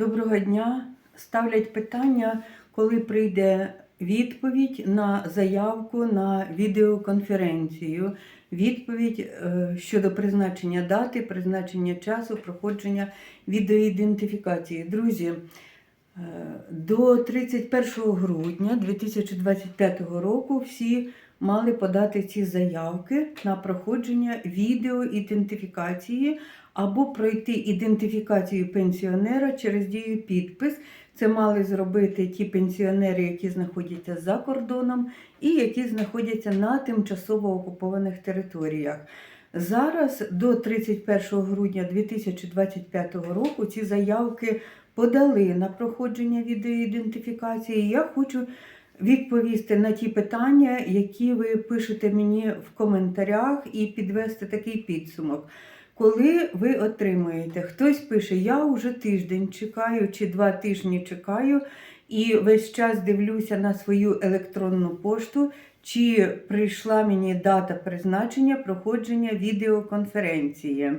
Доброго дня. Ставлять питання, коли прийде відповідь на заявку на відеоконференцію. Відповідь е, щодо призначення дати, призначення часу, проходження відеоідентифікації. Друзі, е, до 31 грудня 2025 року всі мали подати ці заявки на проходження відеоідентифікації або пройти ідентифікацію пенсіонера через дію підпис. Це мали зробити ті пенсіонери, які знаходяться за кордоном і які знаходяться на тимчасово окупованих територіях. Зараз до 31 грудня 2025 року ці заявки подали на проходження відеоідентифікації. Я хочу відповісти на ті питання, які ви пишете мені в коментарях, і підвести такий підсумок. Коли ви отримуєте, хтось пише, я вже тиждень чекаю чи два тижні чекаю, і весь час дивлюся на свою електронну пошту, чи прийшла мені дата призначення проходження відеоконференції.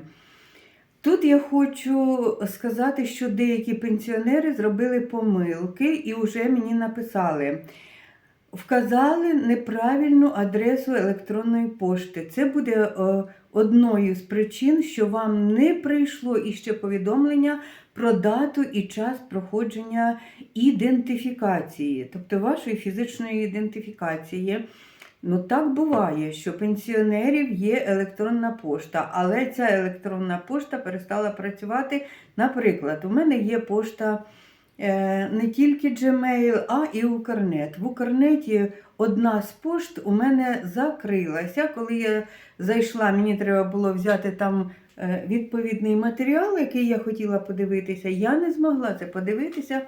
Тут я хочу сказати, що деякі пенсіонери зробили помилки і вже мені написали. Вказали неправильну адресу електронної пошти. Це буде е, одною з причин, що вам не прийшло іще повідомлення про дату і час проходження ідентифікації, тобто вашої фізичної ідентифікації. Ну так буває, що пенсіонерів є електронна пошта, але ця електронна пошта перестала працювати. Наприклад, у мене є пошта не тільки Gmail, а і Укрнет. В Укрнеті одна з пошт у мене закрилася. Коли я зайшла, мені треба було взяти там е, відповідний матеріал, який я хотіла подивитися. Я не змогла це подивитися,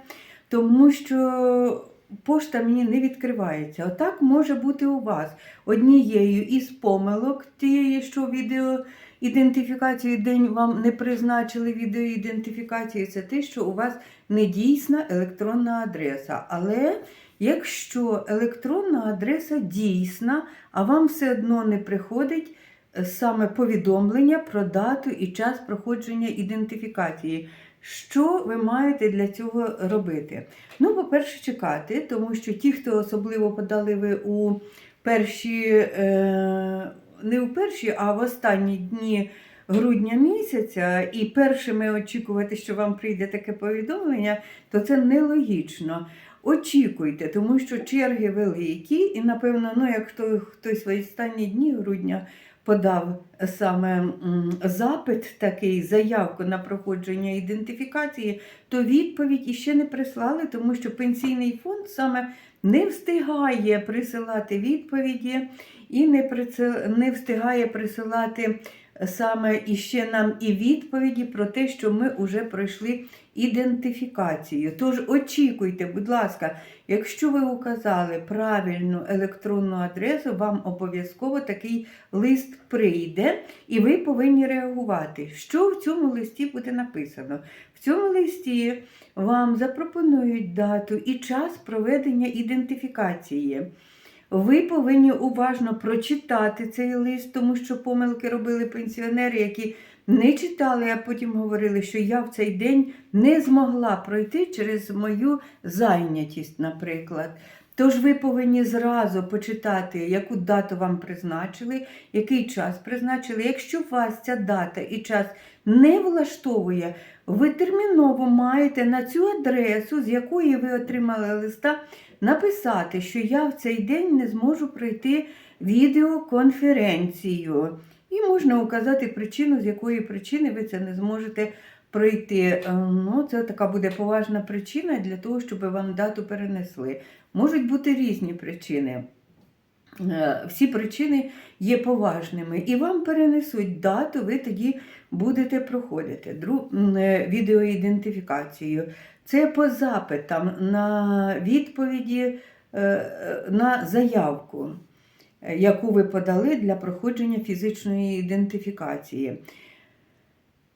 тому що пошта мені не відкривається. Отак може бути у вас. Однією із помилок тієї, що відео. Ідентифікацію день вам не призначили відеоідентифікацію, це те, що у вас недійсна електронна адреса. Але якщо електронна адреса дійсна, а вам все одно не приходить е, саме повідомлення про дату і час проходження ідентифікації, що ви маєте для цього робити? Ну, по-перше, чекати, тому що ті, хто особливо подали ви у перші. Е- не у перші, а в останні дні грудня місяця, і першими очікувати, що вам прийде таке повідомлення, то це нелогічно. Очікуйте, тому що черги великі, і, напевно, ну, як хто, хтось в останні дні грудня подав саме запит, такий заявку на проходження ідентифікації, то відповідь іще не прислали, тому що пенсійний фонд саме не встигає присилати відповіді і не, не встигає присилати саме іще нам і відповіді про те, що ми вже пройшли ідентифікацію. Тож очікуйте, будь ласка, якщо ви указали правильну електронну адресу, вам обов'язково такий лист прийде, і ви повинні реагувати. Що в цьому листі буде написано? В цьому листі вам запропонують дату і час проведення ідентифікації. Ви повинні уважно прочитати цей лист, тому що помилки робили пенсіонери, які не читали, а потім говорили, що я в цей день не змогла пройти через мою зайнятість, наприклад. Тож ви повинні зразу почитати, яку дату вам призначили, який час призначили. Якщо вас ця дата і час не влаштовує, ви терміново маєте на цю адресу, з якої ви отримали листа, написати, що я в цей день не зможу пройти відеоконференцію. І можна указати причину, з якої причини ви це не зможете пройти. Е, Ну, Це така буде поважна причина для того, щоб вам дату перенесли. Можуть бути різні причини. Е, Всі причини є поважними. І вам перенесуть дату, ви тоді будете проходити е, відеоідентифікацію. Це по запитам на відповіді на заявку, яку ви подали для проходження фізичної ідентифікації.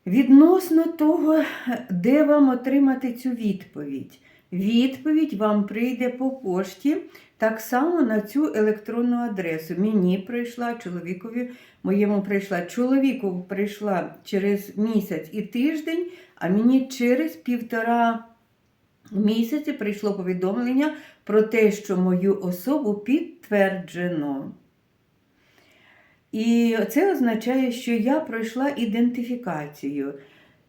Відносно того, де вам отримати цю відповідь. відповідь вам прийде по пошті так само на цю електронну адресу. Мені прийшла, чоловікові моєму прийшла. Чоловіку прийшла через місяць і тиждень, а мені через півтора місяці прийшло повідомлення про те, що мою особу підтверджено. І це означає, що я пройшла ідентифікацію.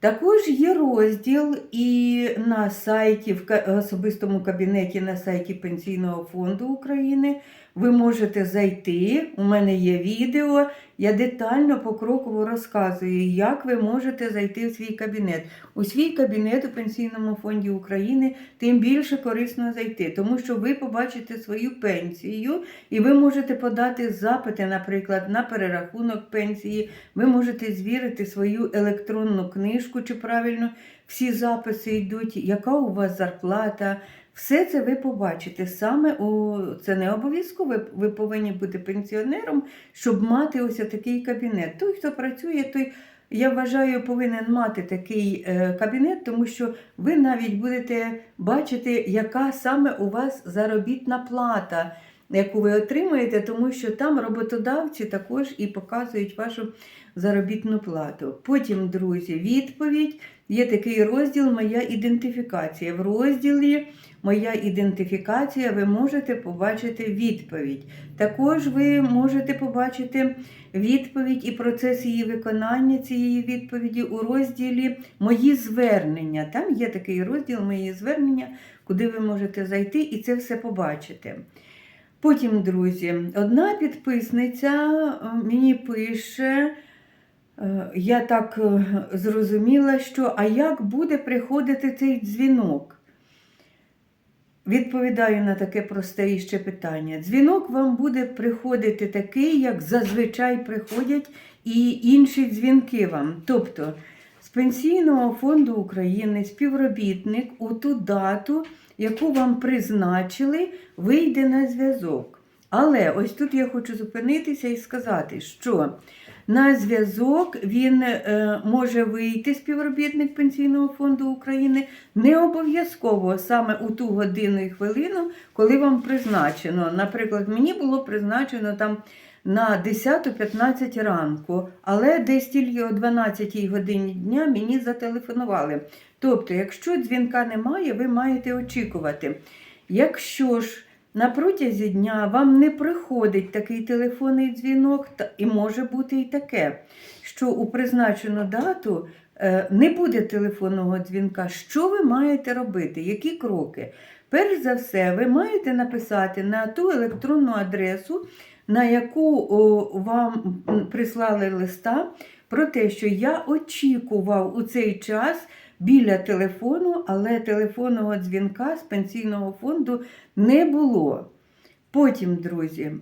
Також є розділ і на сайті, в особистому кабінеті на сайті Пенсійного фонду України. Ви можете зайти. У мене є відео. Я детально покроково розказую, як ви можете зайти в свій кабінет. У свій кабінет у Пенсійному фонді України тим більше корисно зайти, тому що ви побачите свою пенсію і ви можете подати запити, наприклад, на перерахунок пенсії. Ви можете звірити свою електронну книжку, чи правильно всі записи йдуть, яка у вас зарплата. Все це ви побачите саме у це не обов'язково. Ви, ви повинні бути пенсіонером, щоб мати ось такий кабінет. Той, хто працює, той я вважаю, повинен мати такий е, кабінет, тому що ви навіть будете бачити, яка саме у вас заробітна плата, яку ви отримуєте, тому що там роботодавці також і показують вашу заробітну плату. Потім, друзі, відповідь. Є такий розділ Моя ідентифікація. В розділі Моя ідентифікація ви можете побачити відповідь. Також ви можете побачити відповідь і процес її виконання цієї відповіді у розділі Мої звернення. Там є такий розділ Мої звернення, куди ви можете зайти і це все побачити. Потім, друзі, одна підписниця е, мені пише. Е, Я так е, зрозуміла, що а як буде приходити цей дзвінок? Відповідаю на таке просте іще питання. Дзвінок вам буде приходити такий, як зазвичай приходять і інші дзвінки вам. Тобто з Пенсійного фонду України співробітник у ту дату, яку вам призначили, вийде на зв'язок. Але ось тут я хочу зупинитися і сказати, що на зв'язок він е, може вийти співробітник Пенсійного фонду України не обов'язково саме у ту годину і хвилину, коли вам призначено. Наприклад, мені було призначено там на 10-15 ранку, але десь тільки о 12 годині дня мені зателефонували. Тобто, якщо дзвінка немає, ви маєте очікувати. Якщо ж на протязі дня вам не приходить такий телефонний дзвінок, і може бути і таке, що у призначену дату е, не буде телефонного дзвінка. Що ви маєте робити? Які кроки? Перш за все, ви маєте написати на ту електронну адресу, на яку вам прислали листа, про те, що я очікував у цей час біля телефону, але телефонного дзвінка з пенсійного фонду не було. Потім, друзі,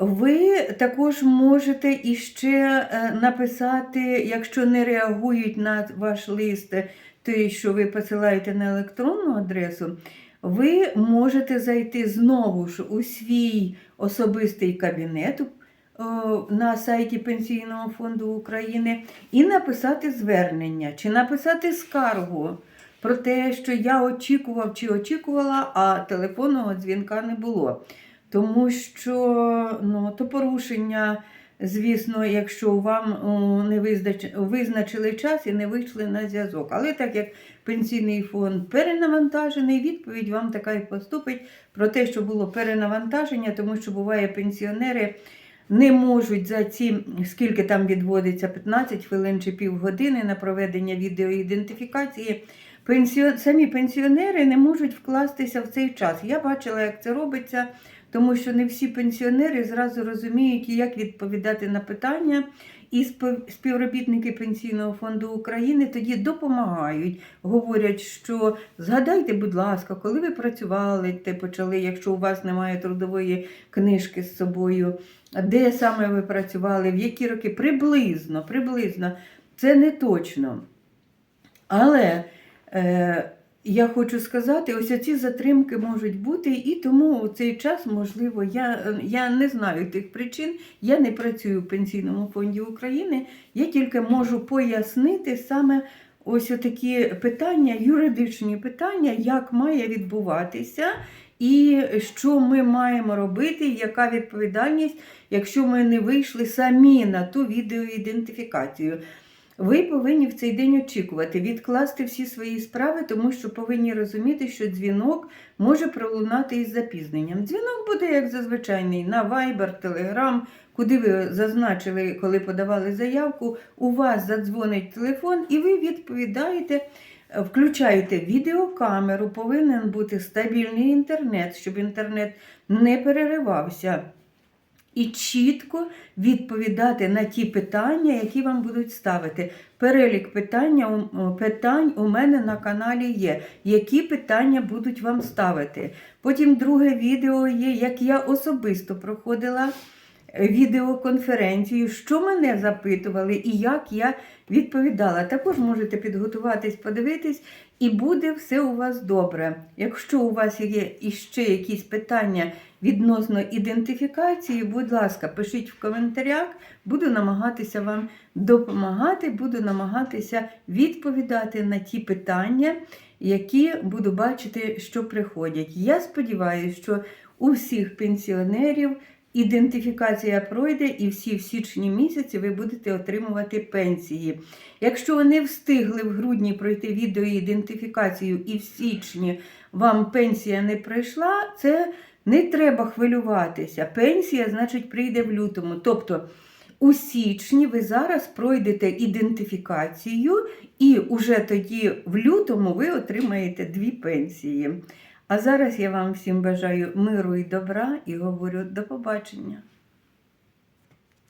ви також можете іще е, написати, якщо не реагують на ваш лист, той, що ви посилаєте на електронну адресу, ви можете зайти знову ж у свій особистий кабінет на сайті Пенсійного фонду України і написати звернення чи написати скаргу про те, що я очікував чи очікувала, а телефонного дзвінка не було. Тому що ну, то порушення, звісно, якщо вам не визначили час і не вийшли на зв'язок. Але так як пенсійний фонд перенавантажений, відповідь вам така і поступить про те, що було перенавантаження, тому що буває пенсіонери не можуть за ці, скільки там відводиться, 15 хвилин чи півгодини на проведення відеоідентифікації. Пенсіон... Самі пенсіонери не можуть вкластися в цей час. Я бачила, як це робиться, тому що не всі пенсіонери зразу розуміють, як відповідати на питання. І співробітники Пенсійного фонду України тоді допомагають, говорять, що згадайте, будь ласка, коли ви працювали, те почали, якщо у вас немає трудової книжки з собою, де саме ви працювали, в які роки, приблизно, приблизно, це не точно. Але е, я хочу сказати, ось ці затримки можуть бути, і тому у цей час, можливо, я, я не знаю тих причин, я не працюю в Пенсійному фонді України, я тільки можу пояснити саме ось такі питання, юридичні питання, як має відбуватися, і що ми маємо робити, яка відповідальність, якщо ми не вийшли самі на ту відеоідентифікацію. Ви повинні в цей день очікувати, відкласти всі свої справи, тому що повинні розуміти, що дзвінок може пролунати із запізненням. Дзвінок буде як зазвичайний на Viber, Telegram, куди ви зазначили, коли подавали заявку. У вас задзвонить телефон, і ви відповідаєте. Включаєте відеокамеру, повинен бути стабільний інтернет, щоб інтернет не переривався. І чітко відповідати на ті питання, які вам будуть ставити. Перелік питання, питань у мене на каналі є. Які питання будуть вам ставити? Потім друге відео є, як я особисто проходила відеоконференцію, що мене запитували і як я відповідала. Також можете підготуватись, подивитись, і буде все у вас добре. Якщо у вас є іще якісь питання відносно ідентифікації, будь ласка, пишіть в коментарях, буду намагатися вам допомагати, буду намагатися відповідати на ті питання, які буду бачити, що приходять. Я сподіваюся, що у всіх пенсіонерів ідентифікація пройде, і всі в січні місяці ви будете отримувати пенсії. Якщо ви не встигли в грудні пройти відеоідентифікацію і в січні вам пенсія не прийшла, це не треба хвилюватися. Пенсія, значить, прийде в лютому. Тобто у січні ви зараз пройдете ідентифікацію, і уже тоді в лютому ви отримаєте дві пенсії. А зараз я вам всім бажаю миру і добра і говорю до побачення.